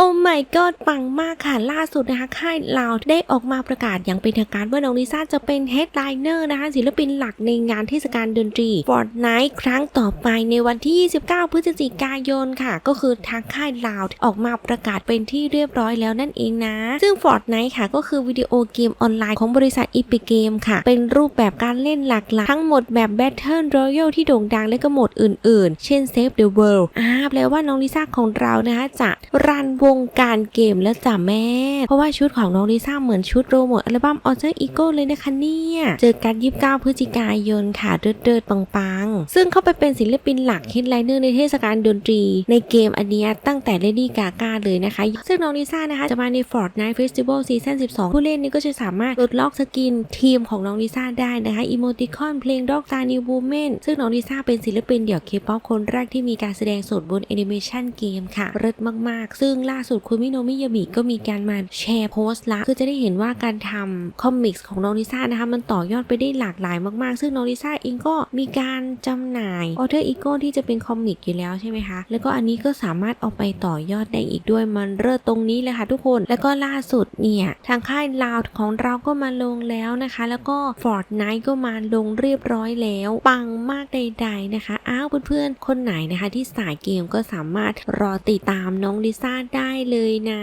โอ้ my god ปังมากค่ะ ล่าสุดนะคะค่ายเราได้ออกมาประกาศอย่างเป็นทางการว่าน้องลิซ่าจะเป็นเฮดไลเนอร์นะคะศิลปินหลักในงานเทศกาลดนตรี Fortnite ครั้งต่อไปในวันที่ 29 พฤศจิกายนค่ะ ก็คือทางค่ายลาวออกมาประกาศเป็นที่เรียบร้อยแล้วนั่นเองนะ ซึ่ง Fortnite ค่ะ ก็คือวิดีโอเกมออนไลน์ของบริษัท Epic Game ค่ะ เป็นรูปแบบการเล่นหลากหลายทั้งหมดแบบ Battle Royale ที่โด่งดังและก็โหมดอื่น ๆ เช่น Save the World อ่าแปลว่าน้องลิซ่าของเรานะคะจะรันวงการเกมแล้วจ้ะแม่ เพราะว่าชุดของน้องลิซ่าเหมือนชุดโรโมทอัลบั้ม Alter Ego เลยนะคะเนี่ย เจอกัน29พฤศจิกายนค่ะเดิดๆปังๆ ซึ่งเข้าไปเป็นศิลปินหลักฮิตไลเนอร์ในเทศกาลดนตรี ในเกมอันนี้ตั้งแต่ Lady Gaga เลยนะคะ ซึ่งน้องลิซ่านะคะ จะมาใน Fortnite Festival Season 12 ผู้เล่นนี่ก็จะสามารถลดล็อกสกินทีมของน้องลิซ่าได้นะคะอีโมติคอนเพลง Dog Star New Woman ซึ่งน้องลิซ่าเป็นศิลปินเดี่ยวเคป๊อปคนแรกที่มีการแสดงสดบนแอนิเมชันเกมค่ะเลิศมากๆ ซึ่งล่าาสุดคุณมิโนมิยาบิก็มีการมาแชร์โพสต์ละคือจะได้เห็นว่าการทำคอมิกส์ของน้องลิซ่านะคะมันต่อยอดไปได้หลากหลายมากๆ ซึ่งน้องลิซ่าเองก็มีการจำหน่ายออเทอร์อีโก้ที่จะเป็นคอมิกอยู่แล้วใช่ไหมคะแล้วก็อันนี้ก็สามารถเอาไปต่อยอดได้อีกด้วยมันเลิศตรงนี้เลยค่ะทุกคน แล้วก็ล่าสุดเนี่ยทางค่ายลาวของเราก็มาลงแล้วนะคะ แล้วก็ Fortnite ก็มาลงเรียบร้อยแล้ว ปังมากใด ๆนะคะ อ้าวเพื่อนๆคนไหนนะคะ ที่สายเกมก็สามารถรอติดตามน้องลิซ่าได้ได้เลยนะ